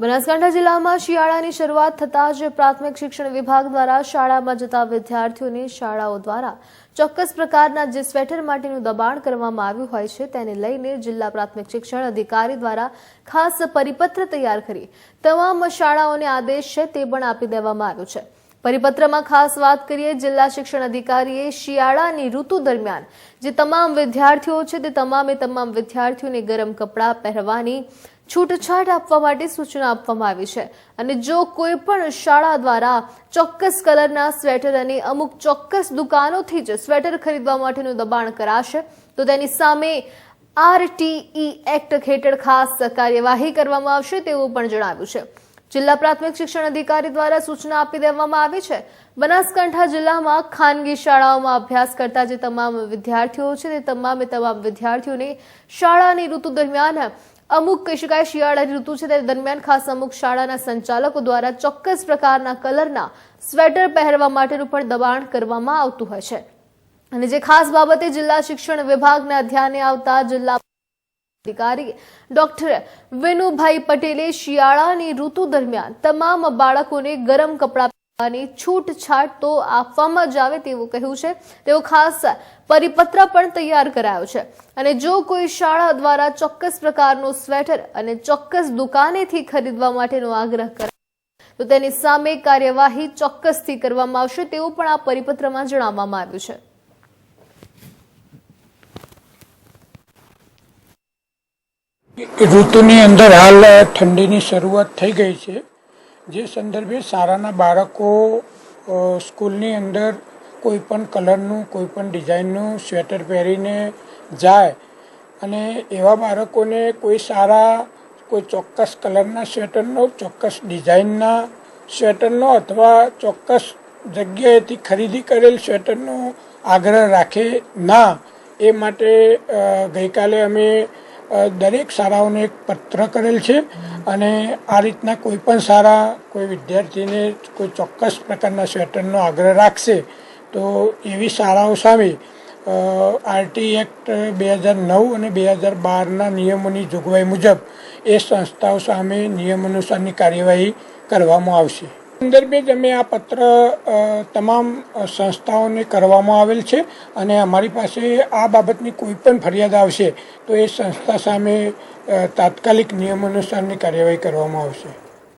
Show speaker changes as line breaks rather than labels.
બનાસકાંઠા જિલ્લામાં શિયાળાની શરૂઆત થતાં જ પ્રાથમિક શિક્ષણ વિભાગ દ્વારા શાળામાં જતા વિદ્યાર્થીઓને શાળાઓ દ્વારા ચોક્કસ પ્રકારના જે સ્વેટર માટેનું દબાણ કરવામાં આવ્યું હોય છે તેને લઈને જિલ્લા પ્રાથમિક શિક્ષણ અધિકારી દ્વારા ખાસ પરિપત્ર તૈયાર કરી તમામ શાળાઓને આદેશ છે તે પણ આપી દેવામાં આવ્યો છે. પરિપત્રમાં ખાસ વાત કરીએ, જિલ્લા શિક્ષણ અધિકારીએ શિયાળાની ઋતુ દરમિયાન જે તમામ વિદ્યાર્થીઓ છે તે તમામે તમામ વિદ્યાર્થીઓને ગરમ કપડાં પહેરવાની છૂટછાટ આપવા માટે સૂચના આપવામાં આવી છે. અને જો કોઈ પણ શાળા દ્વારા ચોક્કસ કલરના સ્વેટર અને અમુક ચોક્કસ દુકાનોથી જ સ્વેટર ખરીદવા માટેનું દબાણ કરાશે, તો તેની સામે આરટીઈ એક્ટ હેઠળ ખાસ કાર્યવાહી કરવામાં આવશે તેવું પણ જણાવ્યું છે. જિલ્લા પ્રાથમિક શિક્ષણ અધિકારી દ્વારા સૂચના આપી દેવામાં આવી છે. બનાસકાંઠા જિલ્લામાં ખાનગી શાળાઓમાં અભ્યાસ કરતા જે તમામ વિદ્યાર્થીઓ છે, તે તમામે તમામ વિદ્યાર્થીઓને શાળાની ઋતુ દરમિયાન અમુક કહી શકાય શિયાળાની ઋતુ છે, તે દરમિયાન ખાસ અમુક શાળાના સંચાલકો દ્વારા ચોક્કસ પ્રકારના કલરના સ્વેટર પહેરવા માટેનું પણ દબાણ કરવામાં આવતું હોય છે. અને જે ખાસ બાબતે જિલ્લા શિક્ષણ વિભાગના ધ્યાને આવતા જિલ્લા અધિકારી ડોક્ટર વિનુભાઈ પટેલે શિયાળાની ઋતુ દરમિયાન તમામ બાળકોને ગરમ કપડાં પહેરવાની છૂટછાટ તો આપવામાં જ આવે તેવું કહ્યું છે. તેવો ખાસ પરિપત્ર પણ તૈયાર કરાયો છે. અને જો કોઈ શાળા દ્વારા ચોક્કસ પ્રકારનું સ્વેટર અને ચોક્કસ દુકાનેથી ખરીદવા માટેનો આગ્રહ કરે તો તેની સામે કાર્યવાહી ચોક્કસથી કરવામાં આવશે તેવું પણ આ પરિપત્રમાં જણાવવામાં આવ્યું છે.
ઋતુની અંદર હાલ ઠંડીની શરૂઆત થઈ ગઈ છે. જે સંદર્ભે શાળાના બાળકો સ્કૂલની અંદર કોઈ પણ કલરનું, કોઈ પણ ડિઝાઇનનું સ્વેટર પહેરીને જાય અને એવા બાળકોને કોઈ સારા, કોઈ ચોક્કસ કલરના સ્વેટરનો, ચોક્કસ ડિઝાઇનના સ્વેટરનો અથવા ચોક્કસ જગ્યાએથી ખરીદી કરેલ સ્વેટરનો આગ્રહ રાખે ના. એ માટે ગઈકાલે અમે દરેક શાળાઓને એક પત્ર કરેલ છે અને આ રીતના કોઈ પણ શાળા કોઈ વિદ્યાર્થીને કોઈ ચોક્કસ પ્રકારના સ્વેટરનો આગ્રહ રાખશે, તો એવી શાળાઓ સામે આરટી એક્ટ બે હજાર નવ અને બે હજાર બારના નિયમોની જોગવાઈ મુજબ એ સંસ્થાઓ સામે નિયમ અનુસારની કાર્યવાહી કરવામાં આવશે. સંદર્ભે જ અમે આ પત્ર તમામ સંસ્થાઓને કરવામાં આવેલ છે અને અમારી પાસે આ બાબતની કોઈ પણ ફરિયાદ આવશે તો એ સંસ્થા સામે તાત્કાલિક નિયમ અનુસારની કાર્યવાહી કરવામાં આવશે.